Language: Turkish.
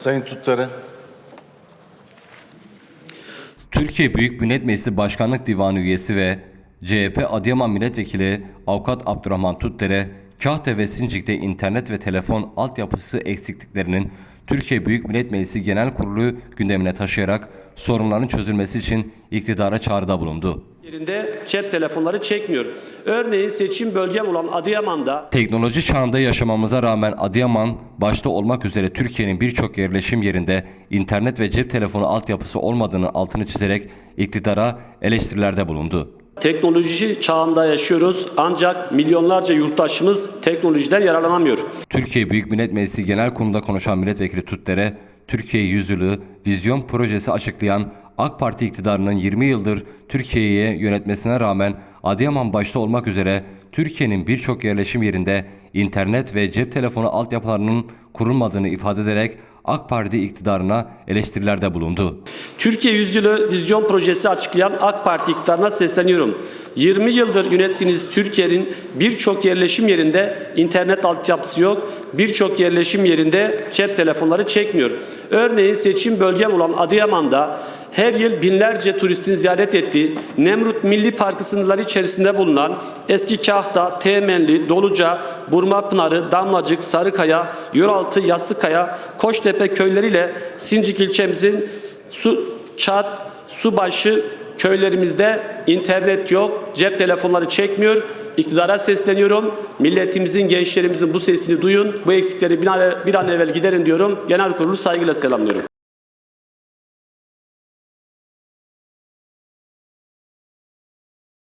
Sayın Tuttar'a. Türkiye Büyük Millet Meclisi Başkanlık Divanı üyesi ve CHP Adıyaman Milletvekili Avukat Abdurrahman Tuttere, Kahte ve Sincik'te internet ve telefon altyapısı eksikliklerinin Türkiye Büyük Millet Meclisi Genel Kurulu gündemine taşıyarak sorunların çözülmesi için iktidara çağrıda bulundu. yerinde cep telefonları çekmiyor. Örneğin seçim bölgem olan Adıyaman'da Teknoloji çağında yaşamamıza rağmen Adıyaman başta olmak üzere Türkiye'nin birçok yerleşim yerinde internet ve cep telefonu altyapısı olmadığını altını çizerek iktidara eleştirilerde bulundu. Teknoloji çağında yaşıyoruz ancak milyonlarca yurttaşımız teknolojiden yararlanamıyor. Türkiye Büyük Millet Meclisi Genel Kurulu'nda konuşan Milletvekili Tuttere, Türkiye Yüzyılı Vizyon Projesi açıklayan AK Parti iktidarının 20 yıldır Türkiye'yi yönetmesine rağmen Adıyaman başta olmak üzere Türkiye'nin birçok yerleşim yerinde internet ve cep telefonu altyapılarının kurulmadığını ifade ederek AK Parti iktidarına eleştirilerde bulundu. Türkiye Yüzyılı Vizyon Projesi açıklayan AK Parti iktidarına sesleniyorum. 20 yıldır yönettiğiniz Türkiye'nin birçok yerleşim yerinde internet altyapısı yok, birçok yerleşim yerinde cep telefonları çekmiyor. Örneğin seçim bölgem olan Adıyaman'da her yıl binlerce turistin ziyaret ettiği Nemrut Milli Parkı sınırları içerisinde bulunan Eski Kahta, Teğmenli, Doluca, Burma Pınarı, Damlacık, Sarıkaya, Yolaltı, Yassıkaya, Koçtepe köyleriyle Sincik ilçemizin su, Çat, Subaşı köylerimizde internet yok, cep telefonları çekmiyor. İktidara sesleniyorum. Milletimizin, gençlerimizin bu sesini duyun. Bu eksikleri bir an, an evvel giderin diyorum. Genel kurulu saygıyla selamlıyorum.